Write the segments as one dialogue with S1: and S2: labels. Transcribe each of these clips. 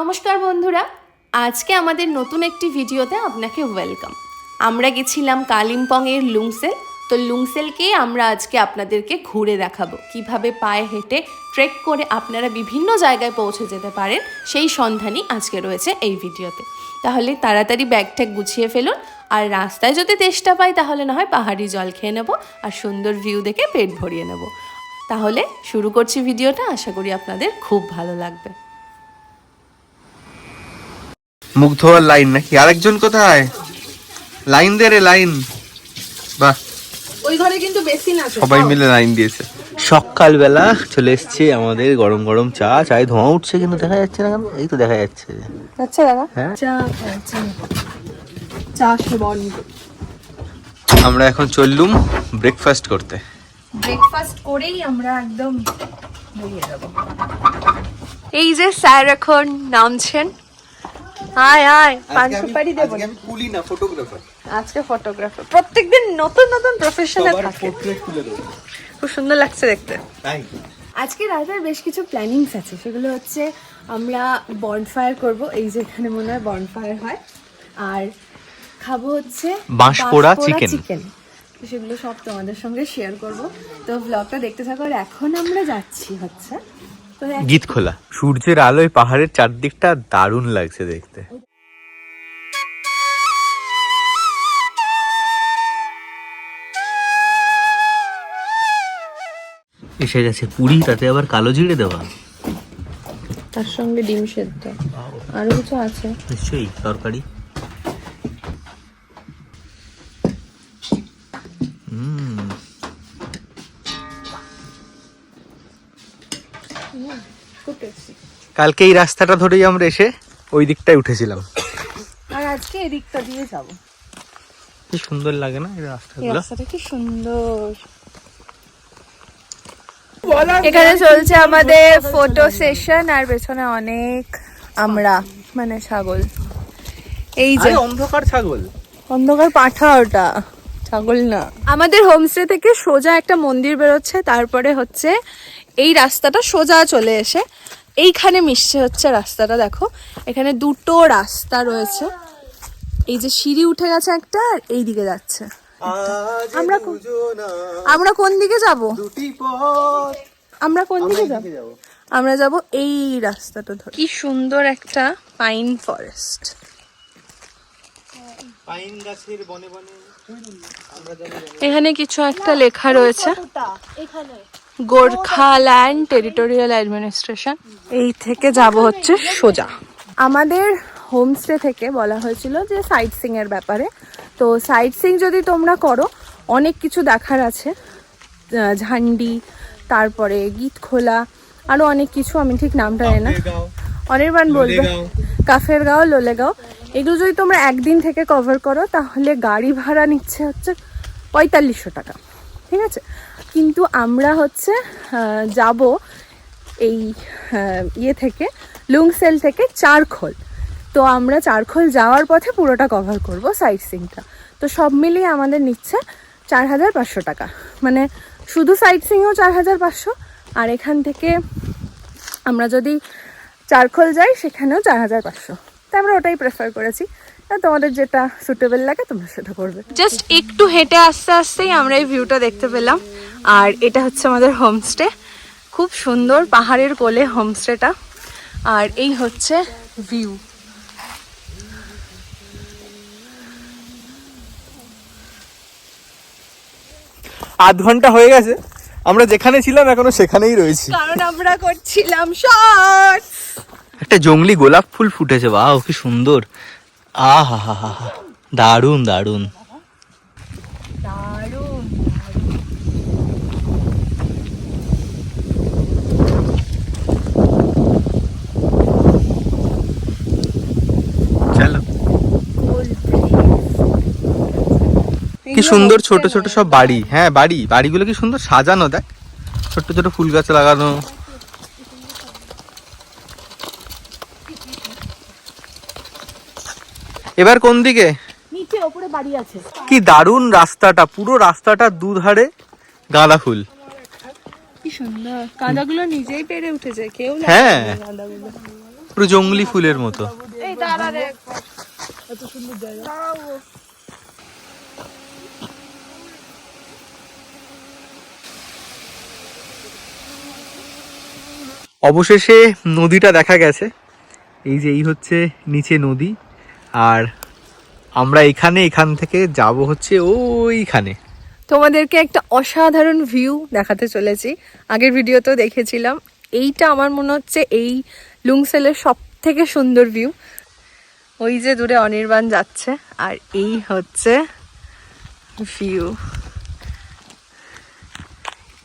S1: নমস্কার বন্ধুরা, আজকে আমাদের নতুন একটি ভিডিওতে আপনাকে ওয়েলকাম আমরা গেছিলাম কালিম্পংয়ের লুংসেল, তো লুংসেলকে আমরা আজকে আপনাদেরকে ঘুরে দেখাবো। কীভাবে পায়ে হেঁটে ট্রেক করে আপনারা বিভিন্ন জায়গায় পৌঁছে যেতে পারেন, সেই সন্ধানই আজকে রয়েছে এই ভিডিওতে। তাহলে তাড়াতাড়ি ব্যাগ ট্যাগ গুছিয়ে ফেলুন, আর রাস্তায় যদি তেষ্টা পাই তাহলে না হয় পাহাড়ি জল খেয়ে নেব, আর সুন্দর ভিউ দেখে পেট ভরিয়ে নেব। তাহলে শুরু করছি ভিডিওটা, আশা করি আপনাদের খুব ভালো লাগবে।
S2: মুখ ধোয়ার লাইন নাকি? আরেকজন কোথায়? লাইন দে রে লাইন। বাহ।
S1: ওই ঘরে কিন্তু বেশি না
S2: সবাই মিলে লাইন দিয়েছে।
S3: সকালবেলা চলে এসছে আমাদের গরম গরম চা। চায়ে ধোঁয়া উঠছে কিন্তু দেখা যাচ্ছে না কেন? এই তো দেখা যাচ্ছে।
S1: আচ্ছা দাদা।
S3: হ্যাঁ।
S1: চা চা
S2: আমরা এখন চললুম ব্রেকফাস্ট করতে।
S1: ব্রেকফাস্ট করেই আমরা একদম বেরিয়ে যাব। এই যে স্যার এখন নামছেন। আয় আয় পান সুপারি দেবো
S2: আমি কুলি না ফটোগ্রাফার
S1: আজকে ফটোগ্রাফার প্রত্যেকদিন নতুন নতুন প্রফেশনে থাকে। খুব সুন্দর লাগছে দেখতে।
S2: তাই?
S1: আজকে রাতের বেশ কিছু প্ল্যানিংস আছে। সেগুলো হচ্ছে আমরা বনফায়ার করব। এই যে এখানে মনে হয় বনফায়ার হয়। আর খাব হচ্ছে
S3: বাঁশপোড়া chicken।
S1: চিকেন সেগুলো সব তোমাদের সঙ্গে শেয়ার করব। তো ব্লগটা দেখতে থাকো। আর এখন আমরা যাচ্ছি হচ্ছে
S3: গীত খোলা। সূর্যের আলোয় পাহাড়ের চারদিকটা দারুণ লাগছে দেখতে। এসে গেছে পুরি তাতে আবার কালো জিরে দেওয়া।
S1: তার সঙ্গে ডিম সেদ্ধ। আরও কিছু আছে?
S3: নিশ্চয়ই তরকারি। কালকে এই রাস্তাটা ধরেই আমরা এসে ওই দিকটায় উঠেছিলাম।
S1: আর আজকে এদিকটা দিয়ে যাব।
S3: কি সুন্দর লাগে না এই
S1: এই
S3: রাস্তাগুলো
S1: রাস্তাটা কি সুন্দর। এখানে চলছে আমাদের ফটো সেশন আর পেছনে অনেক আমরা মানে ছাগল। এই যে
S3: অন্ধকার ছাগল।
S1: অন্ধকার পাঠা ওটা ছাগল না। আমাদের হোমস্টে থেকে সোজা একটা মন্দির বেরোচ্ছে তারপরে হচ্ছে এই রাস্তাটা সোজা চলে এসে এইখানে মিশছে হচ্ছে রাস্তাটা দেখো। এখানে দুটো রাস্তা রয়েছে। এই যে সিঁড়ি উঠে গেছে একটা আর এই দিকে যাচ্ছে। আমরা আমরা কোন দিকে যাব? আমরা কোন দিকে যাব? আমরা যাব এই রাস্তাটা ধরে। কি সুন্দর একটা পাইন ফরেস্ট।
S3: পাইন গাছের বনে বনে।
S1: এখানে কিছু একটা লেখা রয়েছে। Gorkhaland territorial administration. এই থেকে যাব হচ্ছে সোজা। আমাদের হোমস্টে থেকে বলা হয়েছিল যে সাইট সিং এর ব্যাপারে। তো সাইট সিং যদি তোমরা করো অনেক কিছু দেখার আছে। ঝান্ডি তারপরে গীত খোলা আরও অনেক কিছু আমি ঠিক নামটা জানি না। অনির্বাণ বলবে। কাফের গাঁও লোলেগাঁও। এগুলো যদি তোমরা একদিন থেকে কভার করো তাহলে গাড়ি ভাড়া নিচ্ছে হচ্ছে পঁয়তাল্লিশশো টাকা। ঠিক আছে? কিন্তু আমরা হচ্ছে যাব এই ইয়ে থেকে, লুংসেল থেকে চারখোল। তো আমরা চারখোল যাওয়ার পথে পুরোটা কভার করব সাইট সিংটা তো সব মিলিয়ে আমাদের নিচ্ছে চার হাজার পাঁচশো টাকা। মানে শুধু সাইট সিংও চার হাজার পাঁচশো, আর এখান থেকে আমরা যদি চারখোল যাই, সেখানেও চার হাজার পাঁচশো। তো আমরা ওটাই প্রেফার করেছি। তোমাদের যেটা সুটেবল লাগে তোমরা সেটা করবে। জাস্ট একটু হেঁটে আসতে আসতেই আমরা এই ভিউটা দেখতে পেলাম। আর এটা হচ্ছে আমাদের হোমস্টে খুব সুন্দর পাহাড়ের কোলে হোমস্টেটা আর এই হচ্ছে ভিউ
S2: আধ ঘণ্টা হয়ে গেছে। আমরা যেখানে ছিলাম এখনও সেখানেই রয়েছি।
S1: কারণ আমরা করছিলাম শর্ট
S3: একটা জঙ্গলি গোলাপ ফুল ফুটেছে বাহ কি সুন্দর। আহা হা হা দারুণ। দারুণ কি সুন্দর ছোট ছোট সব বাড়ি। হ্যাঁ বাড়ি। বাড়িগুলো কি সুন্দর সাজানো, দেখ। ছোট ছোট ফুল গাছ লাগানো। এবার কোন দিকে?
S1: নিচে ওপরে বাড়ি আছে।
S3: কি দারুণ রাস্তাটা পুরো রাস্তাটা দুধারে গাঁদা ফুল।
S1: কি সুন্দর। কাঁদাগুলো নিজেই পেরে উঠেছে কেউ
S3: হ্যাঁ। পুরো জঙ্গলি ফুলের মতো।
S1: এই দাঁড়া রে।
S3: অবশেষে নদীটা দেখা গেছে। এই যে এই হচ্ছে নিচে নদী। আর আমরা এখানে, এখান থেকে যাব হচ্ছে ওইখানে।
S1: তোমাদেরকে একটা অসাধারণ ভিউ দেখাতে চলেছি। আগের ভিডিওতেও দেখেছিলাম। এইটা আমার মনে হচ্ছে এই লুংসেলের সব থেকে সুন্দর ভিউ ওই যে দূরে অনির্বাণ যাচ্ছে, আর এই হচ্ছে ভিউ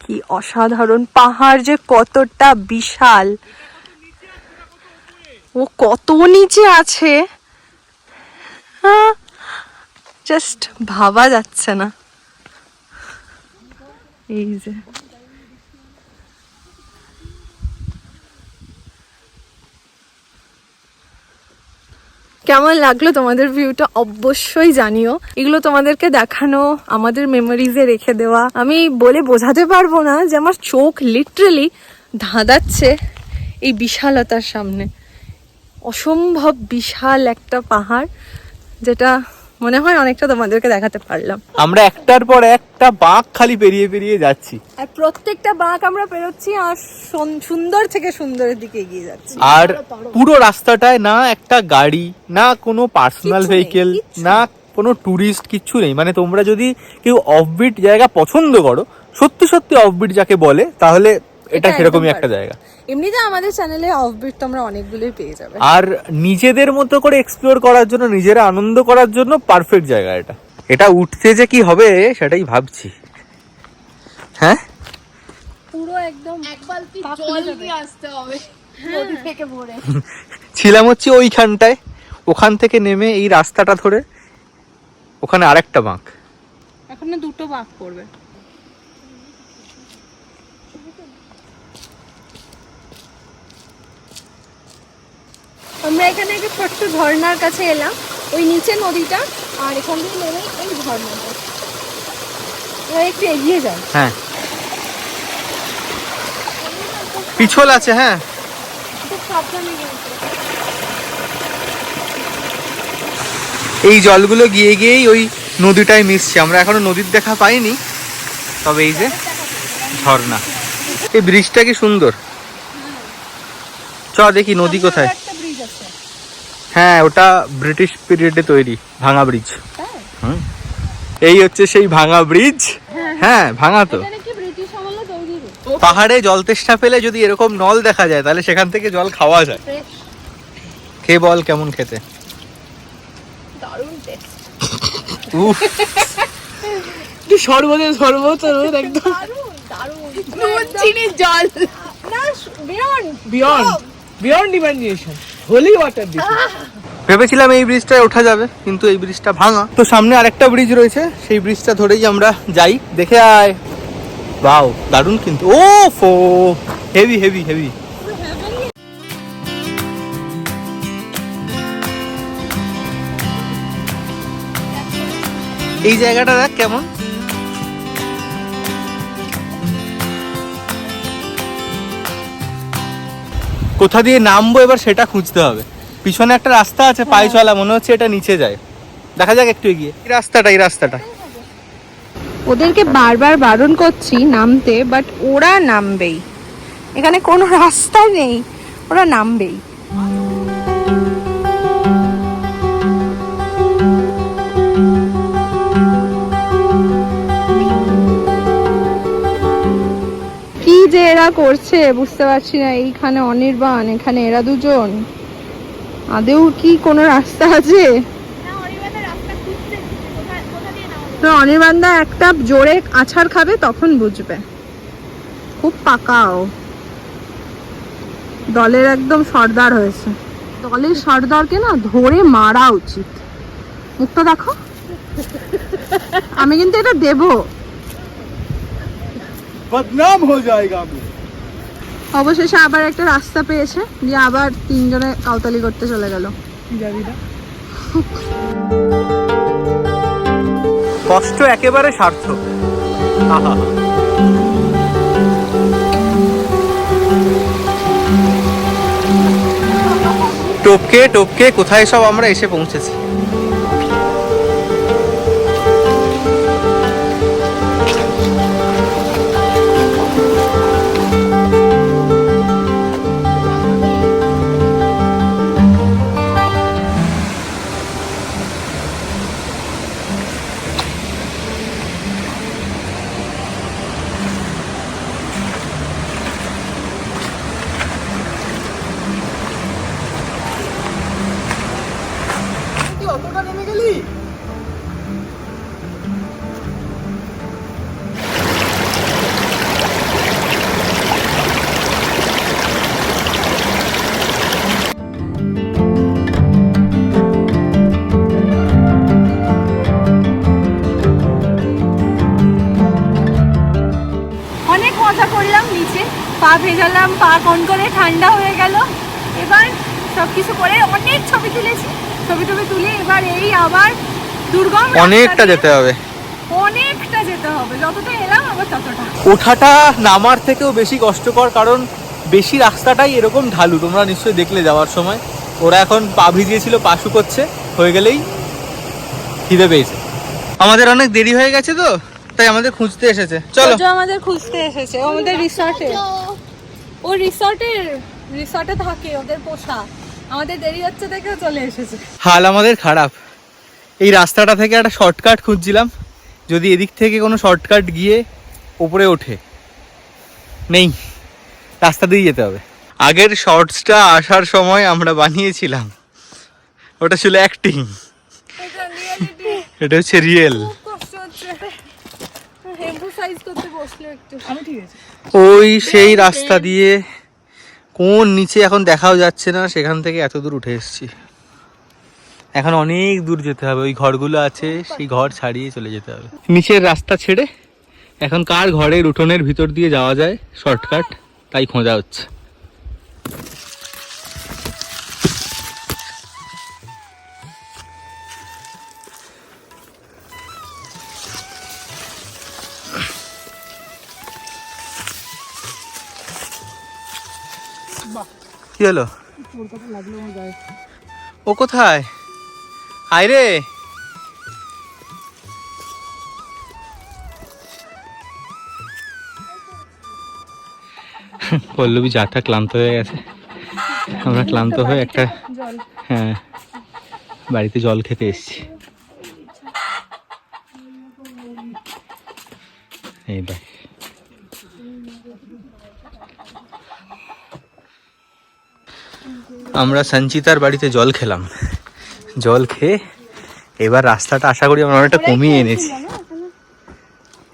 S1: কি অসাধারণ পাহাড় যে কতটা বিশাল। ও কত নিচে আছে। জাস্ট ভাবা যাচ্ছে না। এই যে। কেমন লাগল তোমাদের ভিউটা অবশ্যই জানিও। এগুলো তোমাদেরকে দেখানো, আমাদের মেমোরিজে রেখে দেওয়া। আমি বলে বোঝাতে পারব না যে আমার চোখ লিটারেলি ধাঁধাচ্ছে এই বিশালতার সামনে। অসম্ভব বিশাল একটা পাহাড়। যেটা মনে হয় অনেকটা তোমাদেরকে দেখাতে পারলাম।
S3: আমরা একটার পর একটা বাঁক খালি পেরিয়ে পেরিয়ে যাচ্ছি।
S1: আর প্রত্যেকটা বাঁক আমরা পেরোচ্ছি আর সুন্দর থেকে সুন্দরের দিকে এগিয়ে যাচ্ছি।
S3: আর পুরো রাস্তাটায় না একটা গাড়ি না কোনো পার্সোনাল ভেহিকেল না কোনো ট্যুরিস্ট কিচ্ছু নেই। মানে তোমরা যদি কেউ অফবিট জায়গা পছন্দ করো সত্যি সত্যি অফবিট যাকে বলে তাহলে এটা সেরকমই একটা জায়গা।
S1: এমনিতে আমাদের চ্যানেলে অফবিট তোমরা অনেকগুলোই পেয়ে যাবে।
S3: আর নিজেদের মতো করে এক্সপ্লোর করার জন্য নিজেরা আনন্দ করার জন্য পারফেক্ট জায়গা এটা। এটা উঠতে যে কি হবে সেটাই ভাবছি। হ্যাঁ?
S1: পুরো একদম
S4: এক বালতি জল দিয়ে আসতে হবে। নদী থেকে ভরে।
S3: ছিলাম হচ্ছে ওইখানটায় ওখান থেকে নেমে এই রাস্তাটা ধরে ওখানে আরেকটা বাঁক।
S1: এখন দুটো বাঁক পড়বে। আমরা এখানে একটা ছোট্ট ঝর্ণার কাছে এলাম। ওই নিচে নদীটা আর এখান থেকে নেমে এই এবার একটু এগিয়ে যান
S3: হ্যাঁ। পিছল আছে হ্যাঁ। এই জলগুলো গিয়ে গিয়েই ওই নদীটায় মিশছে। আমরা এখনও নদীর দেখা পাইনি তবে এই যে ঝর্ণা। এই ব্রিজটা কি সুন্দর? চ দেখি নদী কোথায়।
S1: ব্রিজ আছে।
S3: হ্যাঁ ওটা ব্রিটিশ পিরিয়ডে তৈরি ভাঙা ব্রিজ। এই হচ্ছে সেই ভাঙা ব্রিজ। হ্যাঁ। ভাঙা তো। পাহাড়ে জল তেষ্টা পেলে যদি এরকম নল দেখা যায় তাহলে সেখান থেকে জল খাওয়া যায়। খেয়ে বল কেমন খেতে।
S1: দারুণ টেস্ট
S3: উফ।
S1: সর্বদে সর্বত একদম। জল। না beyond
S5: beyond beyond imagination holy water
S3: ভেবেছিলাম এই ব্রিজটায় ওঠা যাবে, কিন্তু এই ব্রিজটা ভাঙা। তো সামনে আরেকটা ব্রিজ রয়েছে, সেই ব্রিজটা ধরেই আমরা যাই। দেখে আয়। বাও দারুণ কিন্তু। ও ফো হেভি হেভি হেভি এই জায়গাটা দেখ কেমন? কোথা দিয়ে নামবো এবার সেটা খুঁজতে হবে। পিছনে একটা রাস্তা আছে পায়ে চলা মনে হচ্ছে এটা নিচে যায়। দেখা যাক একটু এগিয়ে। এই রাস্তাটা এই রাস্তাটা।
S1: ওদেরকে বারবার বারণ করছি নামতে বাট ওরা নামবেই। এখানে কোনো রাস্তা নেই। ওরা নামবেই। এরা করছে বুঝতে পারছি না এইখানে অনির্বাণ এখানে এরা দুজন। আদেও কি কোনো রাস্তা আছে? অনির্বাণদা একটা জোরে আছাড় খাবে তখন বুঝবে। খুব পাকাও। দলের একদম সর্দার হয়েছে। দলের সর্দারকে না ধরে মারা উচিত। মুখটা দেখো। আমি কিন্তু এটা দেব।
S5: বদনাম হয়ে যায় আমি।
S1: অবশেষে আবার একটা রাস্তা পেয়েছে দিয়ে আবার তিনজনে কাউতালি করতে চলে গেল।
S3: কষ্ট একেবারে সার্থক। আহা। টপকে টপকে কোথায় সব আমরা এসে পৌঁছেছি?
S1: মজা করলাম নিচে। পা ভেজালাম, পা কন করে ঠান্ডা হয়ে গেল। এবার সব কিছু করে অনেক ছবি তুলেছি। ছবি টবি তুলে এবার এই আবার দুর্গম
S3: অনেকটা যেতে হবে।
S1: অনেকটা যেতে হবে। যতটা এলাম আবার ততটা।
S3: ওঠাটা নামার থেকেও বেশি কষ্টকর কারণ বেশি রাস্তাটাই এরকম ঢালু। তোমরা নিশ্চয়ই দেখলে যাওয়ার সময়। ওরা এখন পা ভিজিয়েছিল পা শুকোচ্ছে হয়ে গেলেই খিদে পেয়েছে। আমাদের অনেক দেরি হয়ে গেছে তো তাই আমাদের খুঁজতে এসেছে। চলো।
S1: আমাদের খুঁজতে এসেছে আমাদের রিসর্টে ও রিসর্টে রিসর্টে থাকে ওদের পোষা আমাদের দেরি হচ্ছে দেখে ও চলে এসেছে।
S3: হাল আমাদের খারাপ। এই রাস্তাটা থেকে একটা শর্টকাট খুঁজছিলাম। যদি এদিক থেকে কোনো শর্টকাট গিয়ে ওপরে ওঠে নেই। রাস্তা দিয়ে যেতে হবে। আগের শর্টসটা আসার সময় আমরা বানিয়েছিলাম। ওটা ছিল অ্যাক্টিং
S1: এটা
S3: হচ্ছে রিয়েল
S1: কষ্ট হচ্ছে। এমফোসাইজ করতে বসল একটু।
S5: আমি ঠিক আছে।
S3: ওই সেই রাস্তা দিয়ে কোন নিচে এখন দেখাও যাচ্ছে না, সেখান থেকে এত দূর উঠে এসেছি। এখন অনেক দূর যেতে হবে, ওই ঘরগুলো আছে, সেই ঘর ছাড়িয়ে চলে যেতে হবে। নিচের রাস্তা ছেড়ে এখন কার ঘরের উঠোনের ভিতর দিয়ে যাওয়া যায়? শর্টকাট, তাই খোঁজা হচ্ছে। কি হলো? ও কোথায়? আয় রে! পল্লবী যাটা ক্লান্ত হয়ে গেছে। আমরা ক্লান্ত হয়ে একটা হ্যাঁ বাড়িতে জল খেতে এসেছি। এই দেখ। আমরা সঞ্চিতার বাড়িতে জল খেলাম। জল খেয়ে এবার রাস্তাটা আশা করি আমরা অনেকটা কমিয়ে এনেছি।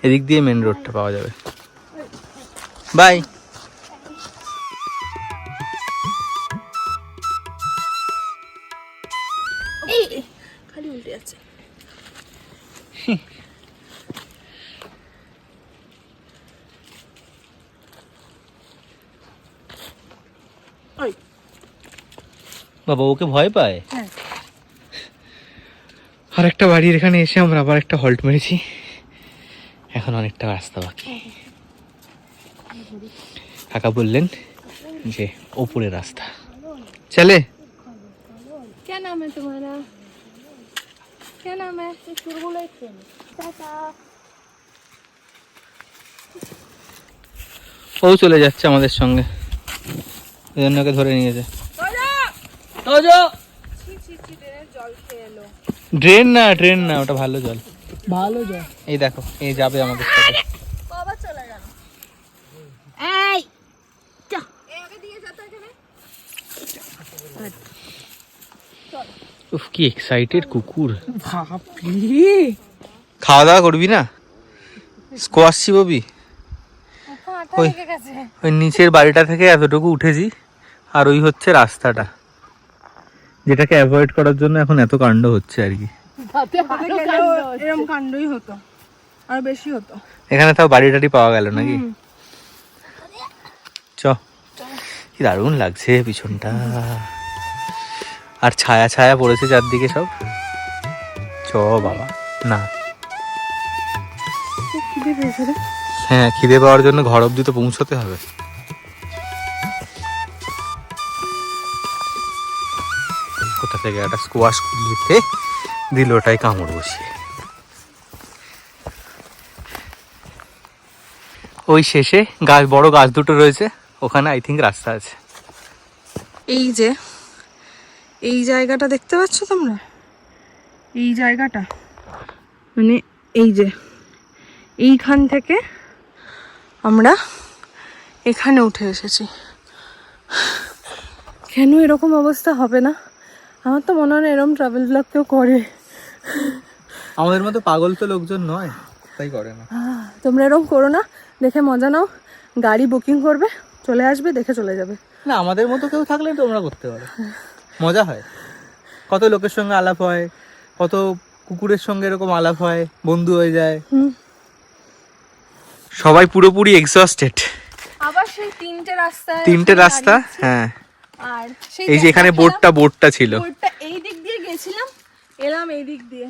S3: এদিক দিয়ে মেন রোডটা পাওয়া যাবে। বাই বাবা ওকে ভয় পায়? আর একটা বাড়ির এখানে এসে আমরা আবার একটা হল্ট মেরেছি। এখন অনেকটা রাস্তা বাকি। কাকা বললেন যে ওপরে রাস্তা। চলে। ও চলে যাচ্ছে আমাদের সঙ্গে। ওই জন্য ধরে নিয়েছে
S1: খেয়ে
S3: ড্রেন না ট্রেন না ওটা ভালো জল।
S5: ভালো যা
S3: এই দেখো এই যাবে আমাদের সাথে
S1: বাবা চলে গেল।
S4: এই
S1: দিয়ে এখানে
S3: উফ কি এক্সাইটেড কুকুর।
S5: ভাবলি
S3: খাওয়া দাওয়া করবি না? স্কোয়াশ চিববি
S1: আটা
S3: ওই- ওই নিচের বাড়িটা থেকে এতটুকু উঠেছি আর ওই হচ্ছে রাস্তাটা। যেটাকে অ্যাভয়েড করার জন্য এখন এত কাণ্ড হচ্ছে আর কি।
S1: এরকম কাণ্ডই হতো আর বেশি হতো।
S3: এখানে তাও বাড়ি টাড়ি পাওয়া গেল নাকি? চ কি দারুণ লাগছে পিছনটা। আর ছায়া ছায়া পড়েছে চারদিকে সব। চ বাবা না। হ্যাঁ খিদে পাওয়ার জন্য ঘর অব্দি তো পৌঁছতে হবে। থেকে একটা স্কোয়াশ কুলিতে দিল ওটাই কামড় বসিয়ে। ওই শেষে গাছ, বড় গাছ দুটো রয়েছে, ওখানে আই থিঙ্ক রাস্তা আছে।
S4: এই যে, এই জায়গাটা দেখতে পাচ্ছ তোমরা? এই জায়গাটা মানে এই যে, এইখান থেকে আমরা এখানে উঠে এসেছি। কেন এরকম অবস্থা হবে না? আমার তো মনে হয় না এরকম ট্রাভেল ব্লগ কেউ করে।
S3: আমাদের মতো পাগল তো লোকজন নয় তাই করে না।
S4: তোমরা এরকম করো না দেখে মজা নাও গাড়ি বুকিং করবে চলে আসবে দেখে চলে যাবে।
S3: না আমাদের মতো কেউ থাকলে তোমরা করতে পারো। মজা হয়। কত লোকের সঙ্গে আলাপ হয় কত কুকুরের সঙ্গে এরকম আলাপ হয় বন্ধু হয়ে যায়। সবাই পুরোপুরি এক্সস্টেড
S4: আবার সেই তিনটে রাস্তা
S3: তিনটে রাস্তা হ্যাঁ।
S4: আর
S3: এই যে এখানে বোর্ডটা বোর্ডটা ছিল।
S4: বোর্ডটা এই দিক দিয়ে গেছিলাম এলাম এই দিক দিয়ে।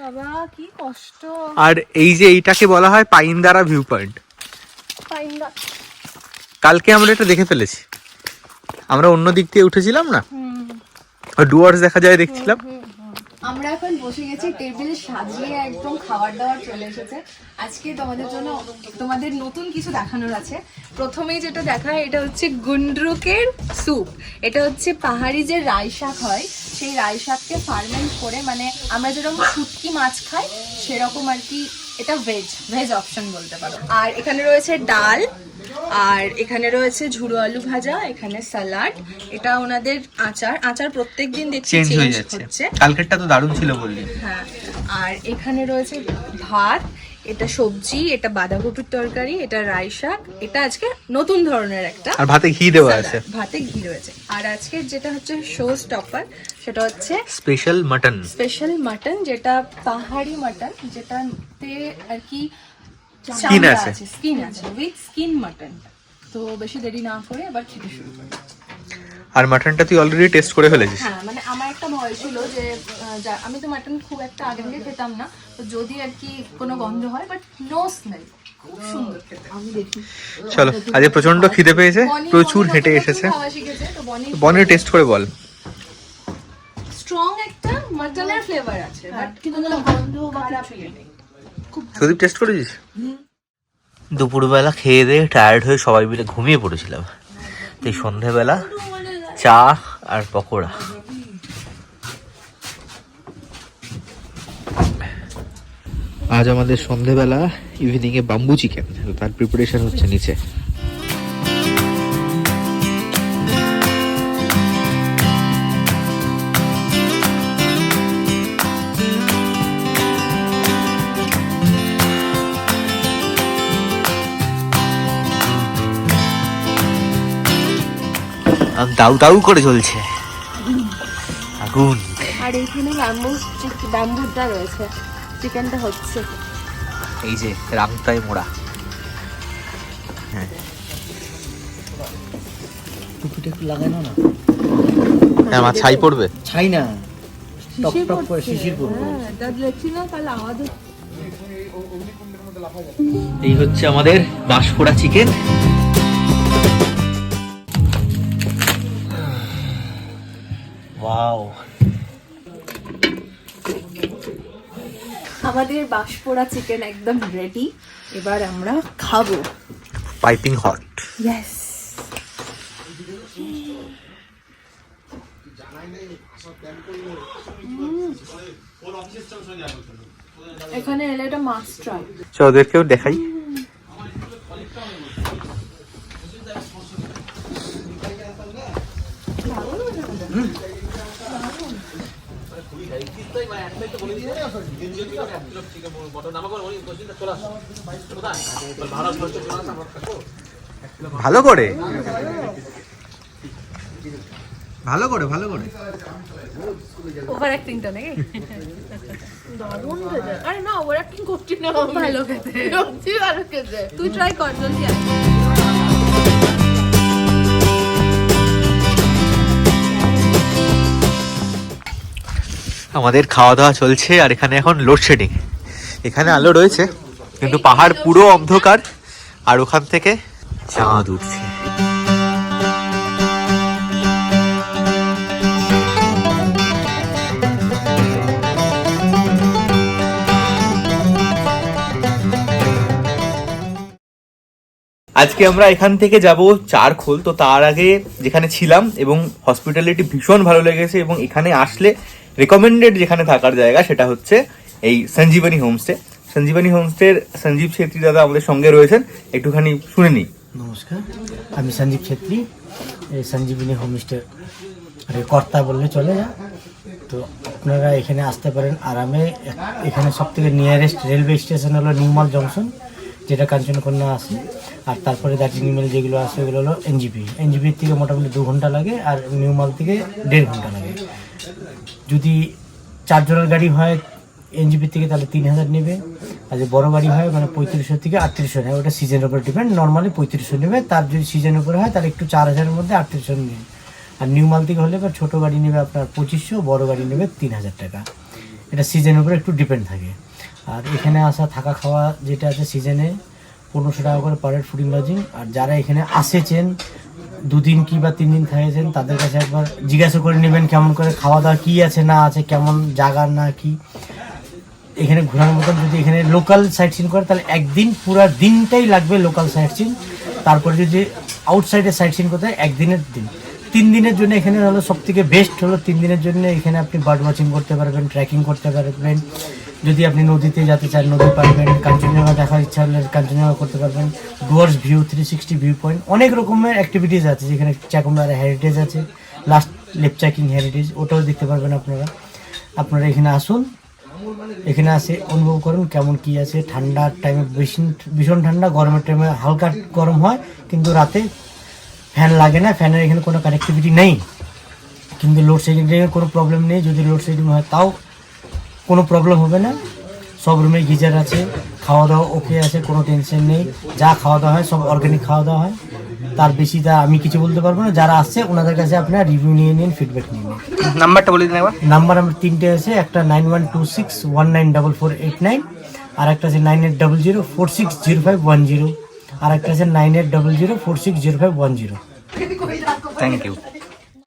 S4: বাবা কি কষ্ট।
S3: আর এই যে এইটাকে বলা হয় পাইনদারা ভিউ পয়েন্ট
S4: পাইন
S3: কালকে আমরা এটা দেখে ফেলেছি। আমরা অন্য দিক দিয়ে উঠেছিলাম না? ডুয়ার্স দেখা যায় দেখছিলাম।
S1: আমরা এখন বসে গেছি টেবিলে সাজিয়ে একদম খাবার দাবার চলে এসেছে। আজকে তোমাদের জন্য তোমাদের নতুন কিছু দেখানোর আছে। প্রথমেই যেটা দেখায় এটা হচ্ছে গুন্ডরুকের স্যুপ। এটা হচ্ছে পাহাড়ি যে রাই শাক হয়, সেই রাই শাককে ফার্মেন্ট করে মানে আমরা যেরকম শুটকি মাছ খাই, সেরকম আর কি এটা ভেজ ভেজ অপশন বলতে পারো। আর এখানে রয়েছে ডাল আর এখানে রয়েছে ঝুড়ো আলু ভাজা এখানে স্যালাড এটা ওনাদের আচার। আচার প্রত্যেক দিন দেখছি
S3: চেঞ্জ হয়ে যাচ্ছে। কালকেরটা তো দারুণ ছিল বললি।
S1: হ্যাঁ। আর এখানে রয়েছে ভাত এটা সবজি এটা বাঁধাকপির তরকারি এটা রাই শাক এটা আজকে নতুন ধরনের একটা
S3: আর ভাতে ঘি দেওয়া আছে।
S1: ভাতে ঘি রয়েছে। আর আজকে যেটা হচ্ছে শো স্টপার সেটা হচ্ছে
S3: স্পেশাল মাটন
S1: স্পেশাল মাটন যেটা পাহাড়ি মাটন যেটাতে আর কি
S3: Skin আছে।
S1: স্কিন আছে উইথ স্কিন মাটন তো বেশি দেরি না করে এবার খেতে শুরু করি।
S3: আর মাটনটা তুই অলরেডি টেস্ট করে ফেলেছিস?
S1: হ্যাঁ মানে আমার একটা ভয় ছিল যে আমি তো মাটন খুব একটা আগে থেকে খেতাম না তো যদি আর কি কোনো গন্ধ হয় বাট নো স্মেল খুব সুন্দর আমি দেখি।
S3: চলো আজকে প্রচণ্ড খিদে পেয়েছে প্রচুর হেঁটে এসেছে।
S1: বনি
S3: বনের টেস্ট করে বল।
S1: স্ট্রং একটা মাটনের ফ্লেভার আছে বাট কোনো গন্ধ বা কিছু নেই।
S3: সুদীপ টেস্ট করেছিস? দুপুরবেলা খেয়ে দিয়ে টায়ার্ড হয়ে সবাই মিলে ঘুমিয়ে পড়েছিলাম। তো এই সন্ধেবেলা চা আর পকোড়া। আজ আমাদের সন্ধেবেলা ইভিনিং এ বাম্বু চিকেন তার প্রিপারেশন হচ্ছে নিচে। দাউ দাউ করে চলছে আগুন।
S4: আর এখানে ব্যাম্বু ব্যাম্বুটা রয়েছে। চিকেনটা হচ্ছে।
S3: এই যে রামতাই মোড়া।
S6: টুপিটা একটু লাগানো না।
S3: হ্যাঁ মা ছাই পড়বে?
S6: ছাই না। টপ টপ করে শিশির পড়বে।
S4: হ্যাঁ দেখছি না তাহলে আওয়াজ
S3: এই হচ্ছে আমাদের বাঁশপোড়া চিকেন।
S1: আমাদের বাঁশপোড়া চিকেন একদম রেডি এবার আমরা খাব।
S3: পাইপিং হট
S1: ইয়েস এখানে এলে এটা মাস্ট ট্রাই
S3: চ ওদেরকেও দেখাই ভালো করে? ভালো করে ভালো করে।
S1: ওভার অ্যাক্টিংটা নাকি?
S4: দারুণ আরে না ওভার অ্যাক্টিং করছি না।
S1: ভালো খেতে।
S4: ভালো খেতে। তুই ট্রাই কর জলদি
S3: আমাদের খাওয়া দাওয়া চলছে আর এখানে এখন লোডশেডিং এখানে আলো রয়েছে, কিন্তু পাহাড় পুরো অন্ধকার আর ওখান থেকে চাঁদ উঠছে। আজকে আমরা এখান থেকে যাব চারখোল, তো তার আগে যেখানে ছিলাম এবং হসপিটালিটি ভীষণ ভালো লেগেছে এবং এখানে আসলে রেকমেন্ডেড যেখানে থাকার জায়গা সেটা হচ্ছে এই সঞ্জীবনী হোমস্টে। সঞ্জীবনী হোমস্টের সঞ্জীব ছেত্রী দাদা আমাদের সঙ্গে রয়েছেন, একটুখানি শুনে নিই।
S7: নমস্কার, আমি সঞ্জীব ছেত্রী, এই সঞ্জীবনী হোমস্টে কর্তা বললে চলে যা তো আপনারা এখানে আসতে পারেন আরামে। এখানে সব থেকে নিয়ারেস্ট রেলওয়ে স্টেশন হলো নিউমাল জংশন, যেটা কাঞ্চনকন্যা আসে আর তারপরে দার্জিলিং মেল যেগুলো আসে ওগুলো হলো এনজিপি। এনজিপির থেকে মোটামুটি দু ঘণ্টা লাগে, আর নিউমাল থেকে দেড় ঘণ্টা লাগে। যদি চারজনের গাড়ি হয় এনজিপি থেকে, তাহলে তিন হাজার নেবে। আর যদি বড় গাড়ি হয় মানে পঁয়ত্রিশশো থেকে আটত্রিশশো নেবে। ওটা সিজনের উপর ডিপেন্ড নর্মালি পঁয়ত্রিশশো নেবে। তার যদি সিজনের উপরে হয়, তাহলে একটু চার হাজারের মধ্যে আটত্রিশশো নেবে। আর নিউ মাল থেকে হলে এবার ছোটো গাড়ি নেবে আপনার পঁচিশশো, বড় গাড়ি নেবে তিন হাজার টাকা। এটা সিজনের উপরে একটু ডিপেন্ড থাকে। আর এখানে আসা, থাকা, খাওয়া যেটা আছে সিজনে পনেরোশো টাকা করে পার হেড ফুডিং লজিং আর যারা এখানে আসেছেন, দুদিন কি বা তিন দিন থাকেছেন, তাদের কাছে একবার জিজ্ঞাসা করে নেবেন কেমন করে খাওয়া দাওয়া, কী আছে না আছে, কেমন জায়গা না কি। এখানে ঘোরার মতন যদি এখানে লোকাল সাইট সিন করে, তাহলে একদিন পুরো দিনটাই লাগবে লোকাল সাইট সিন তারপরে যদি আউটসাইডে সাইট সিন করতে হয়, একদিনের দিন। তিন দিনের জন্য এখানে হলো সব থেকে বেস্ট হলো। তিন দিনের জন্য এখানে আপনি বার্ড ওয়াচিং করতে পারবেন ট্রেকিং করতে পারবেন। যদি আপনি নদীতে যেতে চান, নদী পারবেন কাঞ্চনজঙ্ঘা দেখার ইচ্ছা হলে কাঞ্চনজঙ্ঘা করতে পারবেন। Dooars view three sixty view point অনেক রকমের অ্যাক্টিভিটিস আছে, যেখানে চাকুমলার হেরিটেজ আছে লাস্ট লেপচাকিং হেরিটেজ ওটাও দেখতে পারবেন আপনারা। আপনারা এখানে আসুন, এখানে আসে অনুভব করুন কেমন কি আছে। ঠান্ডার টাইমে বেশি ভীষণ ঠান্ডা, গরমের টাইমে হালকা গরম হয়, কিন্তু রাতে ফ্যান লাগে না ফ্যানের এখানে কোনো কানেক্টিভিটি নেই। কিন্তু লোডশেডিংয়ের কোনো প্রবলেম নেই, যদি লোডশেডিং হয় তাও কোনো প্রবলেম হবে না। সব রুমে গিজার আছে খাওয়া দাওয়া ওকে আছে কোনো টেনশন নেই। যা খাওয়া দাওয়া হয় সব অর্গানিক খাওয়া দাওয়া হয়। তার বেশি তা আমি কিছু বলতে পারব না। যারা আসছে ওনাদের কাছে আপনার রিভিউ নিয়ে নিন ফিডব্যাক নিয়ে নিন।
S2: নাম্বারটা বলে দিন একবার।
S7: নাম্বার আমার তিনটে আছে একটা nine one two six one nine double four eight nine আর একটা আছে nine eight double zero four six zero five one zero আর একটা আছে nine eight double zero four six zero five one zero
S2: thank you